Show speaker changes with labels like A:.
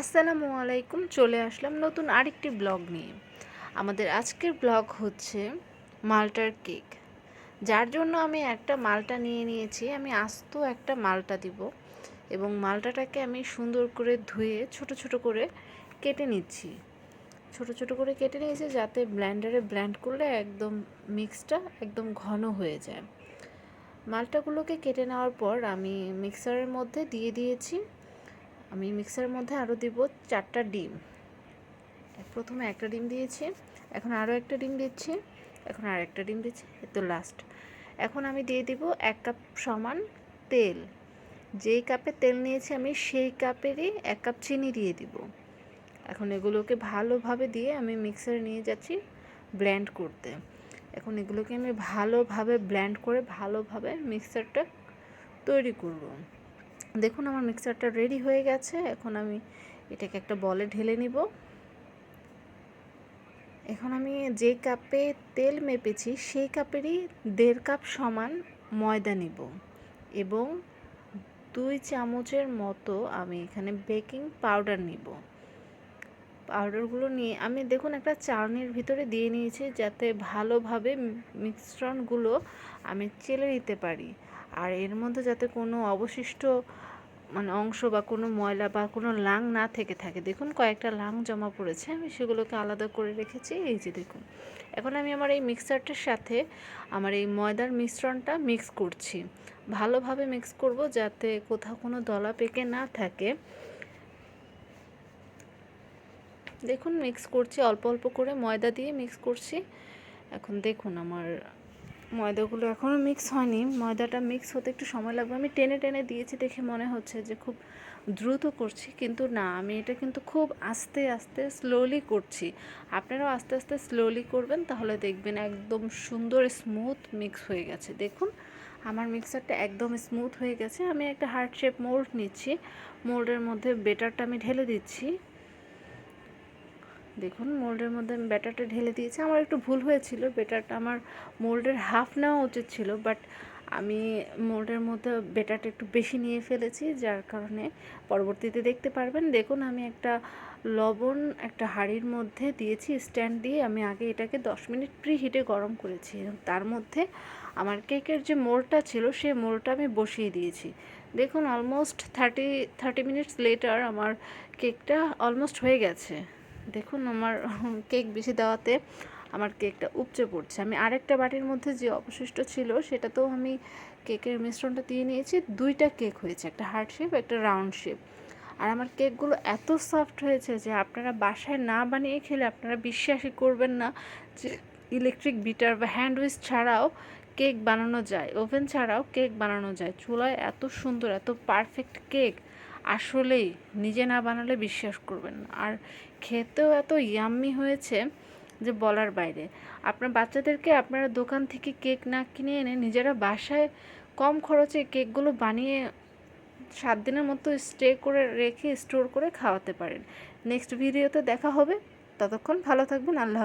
A: আসসালামু আলাইকুম, চলে আসলাম নতুন আরেকটি ব্লগ নিয়ে। আমাদের আজকের ব্লগ হচ্ছে মালটার কেক। যার জন্য আমি একটা মালটা নিয়ে নিয়েছি, আমি আস্ত একটা মালটা দিব এবং মালটাটাকে আমি সুন্দর করে ধুয়ে ছোট ছোট করে কেটে নিচ্ছি। ছোট ছোট করে কেটে নিয়েছি যাতে ব্ল্যান্ডারে ব্ল্যান্ড করলে একদম মিক্সটা একদম ঘন হয়ে যায়। মালটাগুলোকে কেটে নেওয়ার পর আমি মিক্সারের মধ্যে দিয়ে দিয়েছি আমি মিক্সারের মধ্যে আরও দিব চারটা ডিম। প্রথমে একটা ডিম দিয়েছি, এখন আরও একটা ডিম দিচ্ছি, এখন আর একটা ডিম দিচ্ছি তো লাস্ট এখন আমি দিয়ে দিব এক কাপ সমান তেল। যেই কাপে তেল নিয়েছি আমি সেই কাপেরই এক কাপ চিনি দিয়ে দিব। এখন এগুলোকে ভালোভাবে দিয়ে আমি মিক্সারে নিয়ে যাচ্ছি ব্ল্যান্ড করতে। এখন এগুলোকে আমি ভালোভাবে ব্ল্যান্ড করে ভালোভাবে মিক্সারটা তৈরি করব। দেখুন, আমার মিক্সারটা রেডি হয়ে গেছে। এখন আমি এটাকে একটা বলে ঢেলে নিব। এখন আমি যে কাপে তেল মেপেছি, সেই কাপেরই দেড় কাপ সমান ময়দা নিব এবং দুই চামচের মতো আমি এখানে বেকিং পাউডার নিব। পাউডারগুলো নিয়ে আমি দেখুন, একটা চালনির ভিতরে দিয়ে নিয়েছি যাতে ভালোভাবে মিশ্রণগুলো আমি চেলে নিতে পারি। আর এর মধ্যে যাতে কোনো অবশিষ্ট মানে অংশ বা কোনো ময়লা বা কোনো লাং না থেকে থাকে। দেখুন কয়েকটা লাং জমা পড়েছে, আমি সেগুলোকে আলাদা করে রেখেছি, এই যে দেখুন। এখন আমি আমার এই মিক্সারটার সাথে আমার এই ময়দার মিশ্রণটা মিক্স করছি। ভালোভাবে মিক্স করব যাতে কোথাও কোনো দলা পেকে না থাকে। দেখুন মিক্স করছি, অল্প অল্প করে ময়দা দিয়ে মিক্স করছি। এখন দেখুন আমার ময়দাগুলো এখনও মিক্স হয়নি। ময়দাটা মিক্স হতে একটু সময় লাগবে। আমি টেনে টেনে দিয়েছি দেখে মনে হচ্ছে যে খুব দ্রুত করছি, কিন্তু না, আমি এটা কিন্তু খুব আস্তে আস্তে স্লোলি করছি। আপনারাও আস্তে আস্তে স্লোলি করবেন, তাহলে দেখবেন একদম সুন্দর স্মুথ মিক্স হয়ে গেছে। দেখুন, আমার মিক্সারটা একদম স্মুথ হয়ে গেছে। আমি একটা হার্ট শেপ মোল্ড নিচ্ছি। মোল্ডের মধ্যে বেটারটা আমি ঢেলে দিচ্ছি। দেখুন মোল্ডের মধ্যে আমি ব্যাটারটা ঢেলে দিয়েছি। আমার একটু ভুল হয়েছিল ব্যাটারটা আমার মোল্ডের হাফ নেওয়া উচিত ছিল বাট আমি মোল্ডের মধ্যে বেটারটা একটু বেশি নিয়ে ফেলেছি, যার কারণে পরবর্তীতে দেখতে পারবেন। দেখুন, আমি একটা লবণ, একটা হাঁড়ির মধ্যে দিয়েছি স্ট্যান্ড দিয়ে। আমি আগে এটাকে দশ মিনিট প্রি হিটে গরম করেছি। তার মধ্যে আমার কেকের যে মোলটা ছিল সেই মোলটা আমি বসিয়ে দিয়েছি। দেখুন almost thirty thirty minutes later আমার কেকটা অলমোস্ট হয়ে গেছে। দেখুন আমার কেক বেশি দেওয়াতে আমার কেকটা উপচে পড়ছে। আমি আরেকটা বাটির মধ্যে যে অবশিষ্ট ছিল সেটাতেও আমি কেকের মিশ্রণটা দিয়ে নিয়েছি। দুইটা কেক হয়েছে, একটা হার্ট শেপ, একটা রাউন্ড শেপ। আর আমার কেকগুলো এত সফট হয়েছে যে আপনারা বাসায় না বানিয়ে খেলে আপনারা বিশ্বাসই করবেন না যে ইলেকট্রিক বিটার বা হ্যান্ড উইচ ছাড়াও কেক বানানো যায়, ওভেন ছাড়াও কেক বানানো যায়। চুলায় এত সুন্দর, এত পারফেক্ট কেক। আসলেই নিজে না বানালে বিশ্বাস করবেন আর খেতেও এত ইয়াম্মি হয়েছে যে বলার বাইরে। আপনার বাচ্চাদেরকে আপনারা দোকান থেকে কেক না কিনে এনে নিজেরা বাসায় কম খরচে কেকগুলো বানিয়ে সাত দিনের মতো স্টে করে রেখে স্টোর করে খাওয়াতে পারেন। নেক্সট ভিডিওতে দেখা হবে। ততক্ষণ ভালো থাকবেন। আল্লাহ